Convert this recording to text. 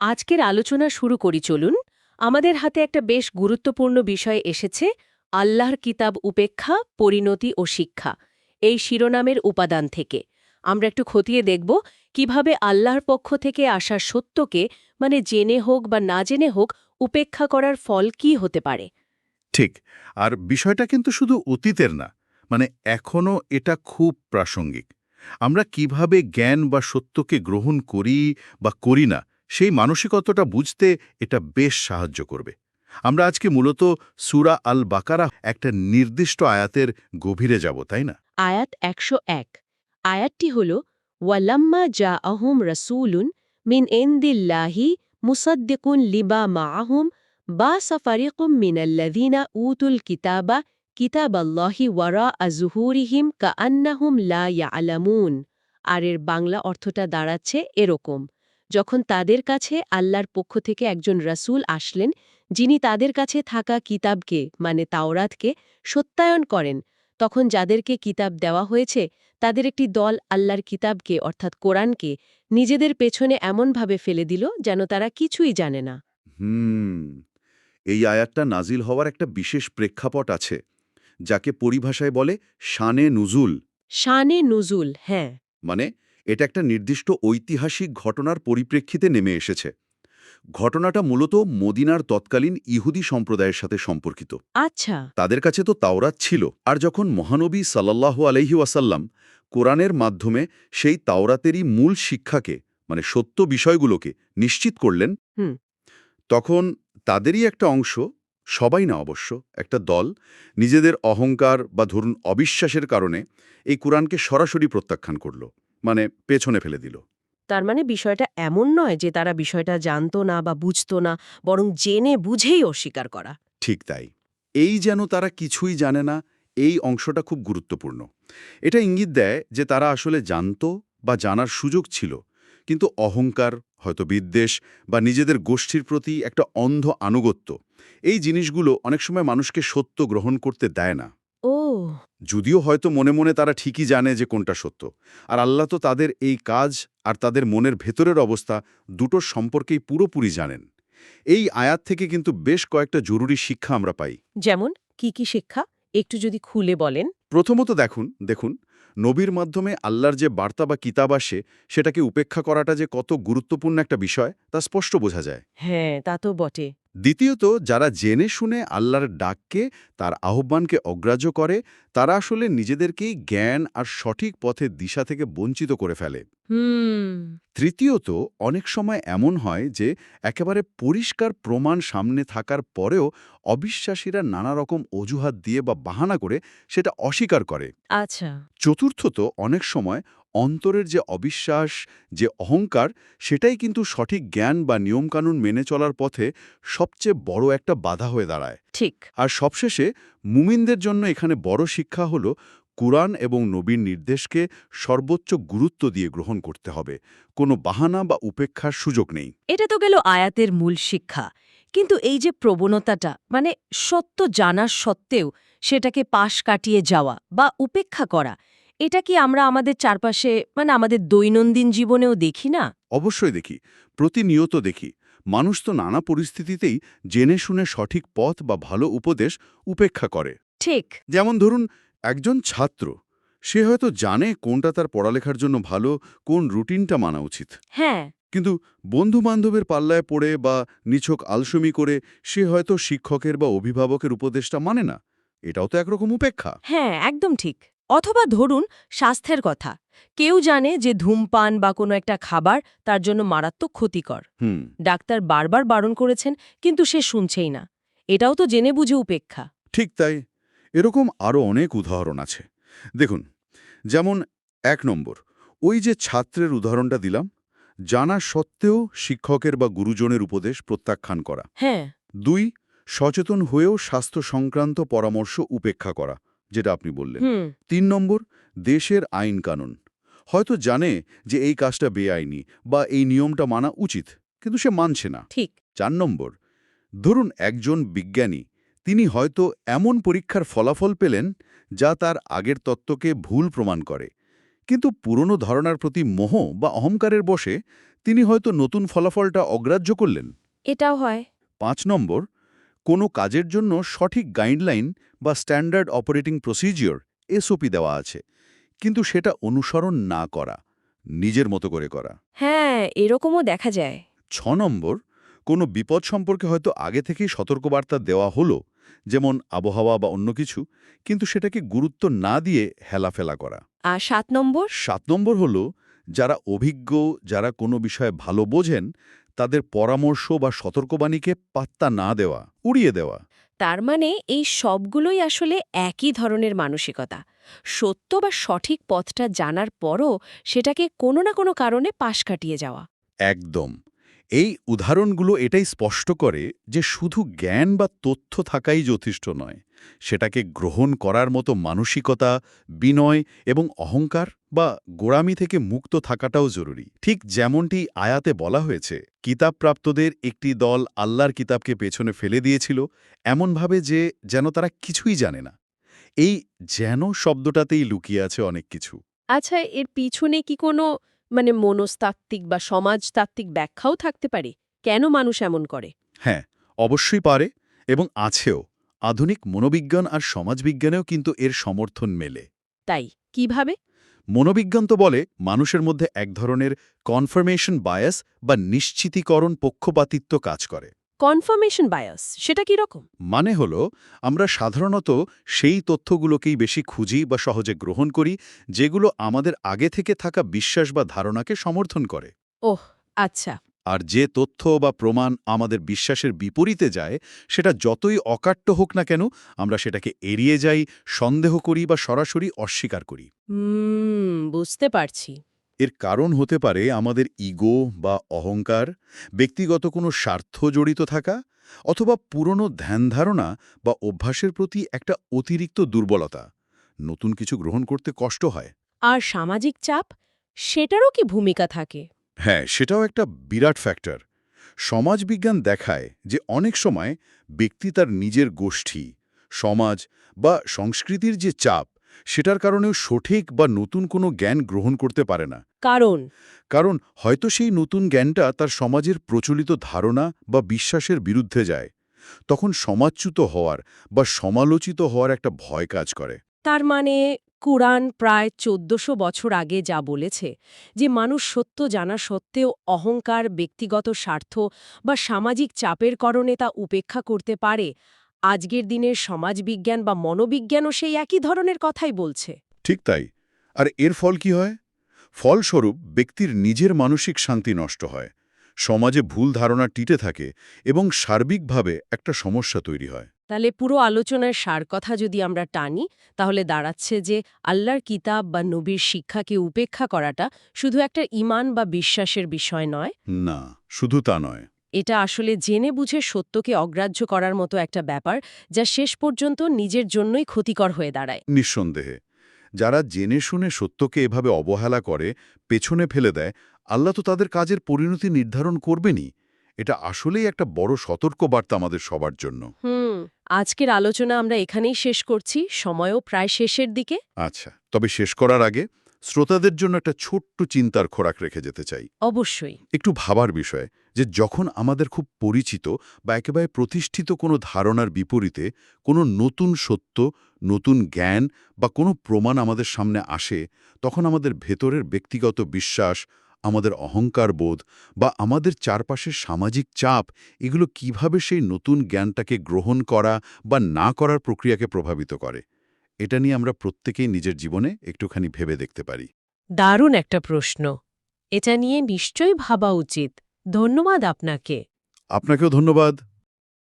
আজকের আলোচনা শুরু করি, চলুন। আমাদের হাতে একটা বেশ গুরুত্বপূর্ণ বিষয় এসেছে, আল্লাহর কিতাব উপেক্ষা, পরিণতি ও শিক্ষা, এই শিরোনামের উপাদান থেকে। আমরা একটু খতিয়ে দেখব কীভাবে আল্লাহর পক্ষ থেকে আসা সত্যকে মানে জেনে হোক বা না জেনে হোক, উপেক্ষা করার ফল কি হতে পারে? ঠিক। আর বিষয়টা কিন্তু শুধু অতীতের না মানে এখনও এটা খুব প্রাসঙ্গিক। আমরা কীভাবে জ্ঞান বা সত্যকে গ্রহণ করি বা করি না সেই মানসিকতাটা বুঝতে এটা বেশ সাহায্য করবে। আমরা আজকে মূলত সুরা আল বাকারা একটা নির্দিষ্ট আয়াতের গভীরে যাব, তাই না? আয়াত একশো এক। আয়াতটি হল, ওয়ালাম্মা যা আহম রসুলুন মিন এন্দিল্লাহি মুসদ্দিকুন লিবা মাআহুম বা সাফারিকুম মিনাল্লাযীনা উতুল কিতাবা কিতাবাল্লাহি ওয়ারা আজহুরিহিম কাআন্নাহুম লা ইয়ালামুন। আর এর বাংলা অর্থটা দাঁড়াচ্ছে এরকম যখন তাদের কাছে আল্লাহর পক্ষ থেকে একজন রাসূল আসলেন যিনি তাদের কাছে থাকা কিতাবকে মানে তাওরাতকে সত্যায়ন করেন তখন যাদেরকে কিতাব দেওয়া হয়েছে তাদের একটি দল আল্লাহর কিতাবকে অর্থাৎ কোরআনকে নিজেদের পেছনে এমনভাবে ফেলে দিল যেন তারা কিছুই জানে না। হুম এই আয়াতটা নাজিল হওয়ার একটা বিশেষ প্রেক্ষাপট আছে যাকে পরিভাষায় বলে শানে নুজুল। শানে নুজুল হ্যাঁ। মানে এটা একটা নির্দিষ্ট ঐতিহাসিক ঘটনার পরিপ্রেক্ষিতে নেমে এসেছে। ঘটনাটা মূলত মদিনার তৎকালীন ইহুদি সম্প্রদায়ের সাথে সম্পর্কিত। আচ্ছা। তাদের কাছে তো তাওরাত ছিল। আর যখন মহানবী সাল্লাল্লাহু আলহি ওয়াসাল্লাম কোরআনের মাধ্যমে সেই তাওরাতেরই মূল শিক্ষাকে মানে সত্য বিষয়গুলোকে নিশ্চিত করলেন তখন তাদেরই একটা অংশ সবাই না অবশ্য একটা দল নিজেদের অহংকার বা ধরুন অবিশ্বাসের কারণে এই কোরআনকে সরাসরি প্রত্যাখ্যান করল। মানে পেছনে ফেলে দিল। তার মানে বিষয়টা এমন নয় যে তারা বিষয়টা জানতো না বা বুঝতো না বরং জেনে বুঝেই অস্বীকার করা। ঠিক তাই। এই যেন তারা কিছুই জানে না এই অংশটা খুব গুরুত্বপূর্ণ। এটা ইঙ্গিত দেয় যে তারা আসলে জানতো বা জানার সুযোগ ছিল কিন্তু অহংকার হয়তো বিদ্বেষ বা নিজেদের গোষ্ঠীর প্রতি একটা অন্ধ আনুগত্য এই জিনিসগুলো অনেক সময় মানুষকে সত্য গ্রহণ করতে দেয় না। যদিও হয়তো মনে মনে তারা ঠিকই জানে যে কোনটা সত্য। আর আল্লাহ তো তাদের এই কাজ আর তাদের মনের ভেতরের অবস্থা দুটোর সম্পর্কেই পুরোপুরি জানেন। এই আয়াত থেকে কিন্তু বেশ কয়েকটা জরুরি শিক্ষা আমরা পাই। যেমন কি কি শিক্ষা? একটু যদি খুলে বলেন। প্রথমত দেখুন দেখুন নবীর মাধ্যমে আল্লাহর যে বার্তা বা কিতাব আসে সেটাকে উপেক্ষা করাটা যে কত গুরুত্বপূর্ণ একটা বিষয় তা স্পষ্ট বোঝা যায়। হ্যাঁ তা তো বটে। দ্বিতীয়ত যারা জেনে শুনে আল্লাহর ডাককে তার আহ্বানকে অগ্রাহ্য করে তারা আসলে নিজেদেরকেই জ্ঞান আর সঠিক পথের দিশা থেকে বঞ্চিত করে ফেলে। তৃতীয়ত অনেক সময় এমন হয় যে একেবারে পরিষ্কার প্রমাণ সামনে থাকার পরেও অবিশ্বাসীরা নানা রকম অজুহাত দিয়ে বা বাহানা করে সেটা অস্বীকার করে। আচ্ছা। চতুর্থত অনেক সময় অন্তরের যে অবিশ্বাস যে অহংকার সেটাই কিন্তু সঠিক জ্ঞান বা নিয়মকানুন মেনে চলার পথে সবচেয়ে বড় একটা বাধা হয়ে দাঁড়ায়। ঠিক। আর সবশেষে মুমিনদের জন্য এখানে বড় শিক্ষা হল কুরআন এবং নবীর নির্দেশকে সর্বোচ্চ গুরুত্ব দিয়ে গ্রহণ করতে হবে। কোনো বাহানা বা উপেক্ষার সুযোগ নেই। এটা তো গেল আয়াতের মূল শিক্ষা। কিন্তু এই যে প্রবণতাটা মানে সত্য জানার সত্ত্বেও সেটাকে পাশ কাটিয়ে যাওয়া বা উপেক্ষা করা এটা কি আমরা আমাদের চারপাশে মানে আমাদের দৈনন্দিন জীবনেও দেখি না? অবশ্যই দেখি প্রতিনিয়ত দেখি। মানুষ তো নানা পরিস্থিতিতেই জেনে শুনে সঠিক পথ বা ভালো উপদেশ উপেক্ষা করে। ঠিক। যেমন ধরুন একজন ছাত্র সে হয়তো জানে কোনটা তার পড়ালেখার জন্য ভালো কোন রুটিনটা মানা উচিত। হ্যাঁ। কিন্তু বন্ধু-বান্ধবের পাল্লায় পড়ে বা নিছক আলসমি করে সে হয়তো শিক্ষকের বা অভিভাবকের উপদেশটা মানে না। এটাও তো একরকম উপেক্ষা। হ্যাঁ একদম ঠিক। অথবা ধরুন স্বাস্থ্যের কথা। কেউ জানে যে ধূমপান বা কোনো একটা খাবার তার জন্য মারাত্মক ক্ষতিকর। হুম। ডাক্তার বারবার বারণ করেছেন কিন্তু সে শুনছেই না। এটাও তো জেনে বুঝে উপেক্ষা। ঠিক তাই। এরকম আরও অনেক উদাহরণ আছে। দেখুন যেমন এক নম্বর ওই যে ছাত্রের উদাহরণটা দিলাম জানা সত্ত্বেও শিক্ষকের বা গুরুজনের উপদেশ প্রত্যাখ্যান করা। হ্যাঁ। দুই সচেতন হয়েও স্বাস্থ্য সংক্রান্ত পরামর্শ উপেক্ষা করা। যেটা আপনি বললেন। তিন নম্বর দেশের আইন কানুন। হয়তো জানে যে এই কাজটা বেআইনি বা এই নিয়মটা মানা উচিত কিন্তু সে মানছে না। ঠিক। চার নম্বর ধরুন একজন বিজ্ঞানী তিনি হয়তো এমন পরীক্ষার ফলাফল পেলেন যা তার আগের তত্ত্বকে ভুল প্রমাণ করে কিন্তু পুরনো ধারণার প্রতি মোহ বা অহংকারের বসে তিনি হয়তো নতুন ফলাফলটা অগ্রাহ্য করলেন। এটাও হয়। পাঁচ নম্বর কোনো কাজের জন্য সঠিক গাইডলাইন বা স্ট্যান্ডার্ড অপারেটিং প্রসিজিওর এসওপি দেওয়া আছে কিন্তু সেটা অনুসরণ না করা নিজের মতো করে করা। হ্যাঁ এরকমও দেখা যায়। ছ নম্বর কোনো বিপদ সম্পর্কে হয়তো আগে থেকেই সতর্কবার্তা দেওয়া হলো যেমন আবহাওয়া বা অন্য কিছু কিন্তু সেটাকে গুরুত্ব না দিয়ে হেলাফেলা করা। আর সাত নম্বর? সাত নম্বর হল যারা অভিজ্ঞ যারা কোনো বিষয়ে ভালো বোঝেন তাদের পরামর্শ বা সতর্কবাণীকে পাত্তা না দেওয়া উড়িয়ে দেওয়া। তার মানে এই সবগুলোই আসলে একই ধরনের মানসিকতা। সত্য বা সঠিক পথটা জানার পরও সেটাকে কোনো না কোনো কারণে পাশ কাটিয়ে যাওয়া। একদম। এই উদাহরণগুলো এটাই স্পষ্ট করে যে শুধু জ্ঞান বা তথ্য থাকাই যথেষ্ট নয়, সেটাকে গ্রহণ করার মতো মানসিকতা, বিনয় এবং অহংকার বা গোড়ামি থেকে মুক্ত থাকাটাও জরুরি। ঠিক যেমনটি আয়াতে বলা হয়েছে, কিতাবপ্রাপ্তদের একটি দল আল্লাহর কিতাবকে পেছনে ফেলে দিয়েছিল এমনভাবে যে যেন তারা কিছুই জানে না। এই যেন শব্দটাতেই লুকিয়ে আছে অনেক কিছু। আচ্ছা এর পিছনে কি কোনো মানে মনস্তাত্ত্বিক বা সমাজতাত্ত্বিক ব্যাখ্যাও থাকতে পারে। কেন মানুষ এমন করে? হ্যাঁ অবশ্যই পারে এবং আছেও। আধুনিক মনোবিজ্ঞান আর সমাজবিজ্ঞানেও কিন্তু এর সমর্থন মেলে। তাই কীভাবে? মনোবিজ্ঞান তো বলে মানুষের মধ্যে এক ধরনের কনফার্মেশন বায়াস বা নিশ্চিতিকরণ পক্ষপাতিত্ব কাজ করে। কনফার্মেশন বায়াস সেটা কি রকম? মানে হল আমরা সাধারণত সেই তথ্যগুলোকেই বেশি খুঁজি বা সহজে গ্রহণ করি যেগুলো আমাদের আগে থেকে থাকা বিশ্বাস বা ধারণাকে সমর্থন করে। ওহ আচ্ছা। আর যে তথ্য বা প্রমাণ আমাদের বিশ্বাসের বিপরীতে যায় সেটা যতই অকাট্য হোক না কেন আমরা সেটাকে এড়িয়ে যাই সন্দেহ করি বা সরাসরি অস্বীকার করি। হুম বুঝতে পারছি। এর কারণ হতে পারে আমাদের ইগো বা অহংকার ব্যক্তিগত কোনো স্বার্থ জড়িত থাকা অথবা পুরনো ধ্যানধারণা বা অভ্যাসের প্রতি একটা অতিরিক্ত দুর্বলতা। নতুন কিছু গ্রহণ করতে কষ্ট হয়। আর সামাজিক চাপ সেটারও কি ভূমিকা থাকে? হ্যাঁ সেটাও একটা বিরাট ফ্যাক্টর। সমাজবিজ্ঞান দেখায় যে অনেক সময় ব্যক্তি তার নিজের গোষ্ঠী সমাজ বা সংস্কৃতির যে চাপ সেটার কারণেও সঠিক বা নতুন কোনো জ্ঞান গ্রহণ করতে পারে না। কারণ? কারণ হয়তো সেই নতুন জ্ঞানটা তার সমাজের প্রচলিত ধারণা বা বিশ্বাসের বিরুদ্ধে যায়। তখন সমাজচ্যুত হওয়ার বা সমালোচিত হওয়ার একটা ভয় কাজ করে। তার মানে কুরআন প্রায় চোদ্দশো বছর আগে যা বলেছে যে মানুষ সত্য জানা সত্ত্বেও অহংকার ব্যক্তিগত স্বার্থ বা সামাজিক চাপের কারণে তা উপেক্ষা করতে পারে আজকের দিনের সমাজবিজ্ঞান বা মনোবিজ্ঞানও সেই একই ধরনের কথাই বলছে। ঠিক তাই। আর এর ফল কি হয়? ফলস্বরূপ ব্যক্তির নিজের মানসিক শান্তি নষ্ট হয় সমাজে ভুল ধারণা টিটে থাকে এবং সার্বিকভাবে একটা সমস্যা তৈরি হয়। তাহলে পুরো আলোচনার সার কথা যদি আমরা টানি তাহলে দাঁড়াচ্ছে যে আল্লাহর কিতাব বা নবীর শিক্ষাকে উপেক্ষা করাটা শুধু একটা ইমান বা বিশ্বাসের বিষয় নয়? না শুধু তা নয়। এটা আসলে জেনে বুঝে সত্যকে অগ্রাহ্য করার মতো একটা ব্যাপার যা শেষ পর্যন্ত নিজের জন্যই ক্ষতিকর হয়ে দাঁড়ায়। নিঃসন্দেহে। যারা জেনে শুনে সত্যকে এভাবে অবহেলা করে পেছনে ফেলে দেয় আল্লাহ তো তাদের কাজের পরিণতি নির্ধারণ করবেনই। এটা আসলেই একটা বড় সতর্কবার্তা আমাদের সবার জন্য। হুম আজকের আলোচনা আমরা এখানেই শেষ করছি। সময়ও প্রায় শেষের দিকে। আচ্ছা তবে শেষ করার আগে শ্রোতাদের জন্য একটা ছোট্ট চিন্তার খোরাক রেখে যেতে চাই। অবশ্যই। একটু ভাবার বিষয় যে যখন আমাদের খুব পরিচিত বা একেবারে প্রতিষ্ঠিত কোনো ধারণার বিপরীতে কোনো নতুন সত্য নতুন জ্ঞান বা কোনো প্রমাণ আমাদের সামনে আসে তখন আমাদের ভেতরের ব্যক্তিগত বিশ্বাস আমাদের অহংকার বোধ বা আমাদের চারপাশের সামাজিক চাপ এগুলো কীভাবে সেই নতুন জ্ঞানটাকে গ্রহণ করা বা না করার প্রক্রিয়াকে প্রভাবিত করে। এটা নিয়ে আমরা প্রত্যেকেই নিজের জীবনে একটুখানি ভেবে দেখতে পারি। দারুণ একটা প্রশ্ন। এটা নিয়ে নিশ্চয়ই ভাবা উচিত। ধন্যবাদ আপনাকে। আপনাকেও ধন্যবাদ।